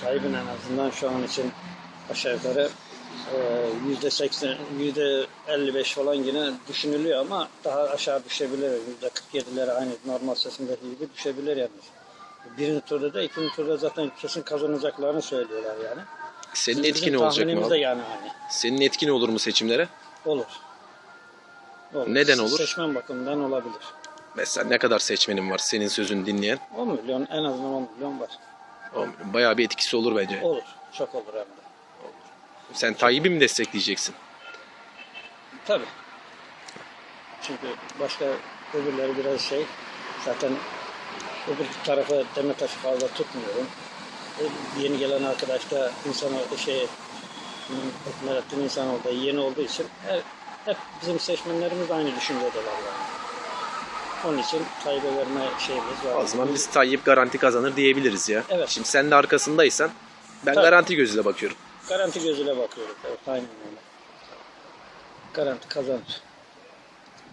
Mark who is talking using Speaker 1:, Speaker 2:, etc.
Speaker 1: Tayyip'in en azından şu an için aşağı yukarı e, yüzde seksen, yüzde 55 falan yine düşünülüyor ama daha aşağı düşebilir. Yüzde 47'lere aynı normal seçimdeki gibi düşebilir yani. Birinci turda da ikinci turda zaten kesin kazanacaklarını söylüyorlar yani.
Speaker 2: Senin
Speaker 1: Bizim
Speaker 2: etkin olacak mı abi?
Speaker 1: yani aynı.
Speaker 2: Senin etkin olur mu seçimlere?
Speaker 1: Olur. olur.
Speaker 2: Neden olur?
Speaker 1: Seçmen bakımından olabilir.
Speaker 2: Mesela ne kadar seçmenin var senin sözünü dinleyen?
Speaker 1: 10 milyon en azından 10 milyon var.
Speaker 2: O Bayağı bir etkisi olur bence.
Speaker 1: Olur. Çok olur hem de.
Speaker 2: Sen Tayyip'i mi destekleyeceksin?
Speaker 1: Tabii. Çünkü başka öbürleri biraz şey zaten öbür tarafı Demirtaş'ı fazla tutmuyorum. E, Yeni gelen arkadaş da insan şey Ekmelettin İnsanoğlu da yeni olduğu için her, hep bizim seçmenlerimiz aynı düşüncedeler yani. Onun için Tayyip'e verme şeyimiz var.
Speaker 2: O zaman biz Tayyip garanti kazanır diyebiliriz ya.
Speaker 1: Evet.
Speaker 2: Şimdi sen de arkasındaysan ben
Speaker 1: Tabii.
Speaker 2: garanti gözüyle bakıyorum.
Speaker 1: Garanti gözüyle bakıyoruz. Evet, aynen öyle. Garanti kazanır.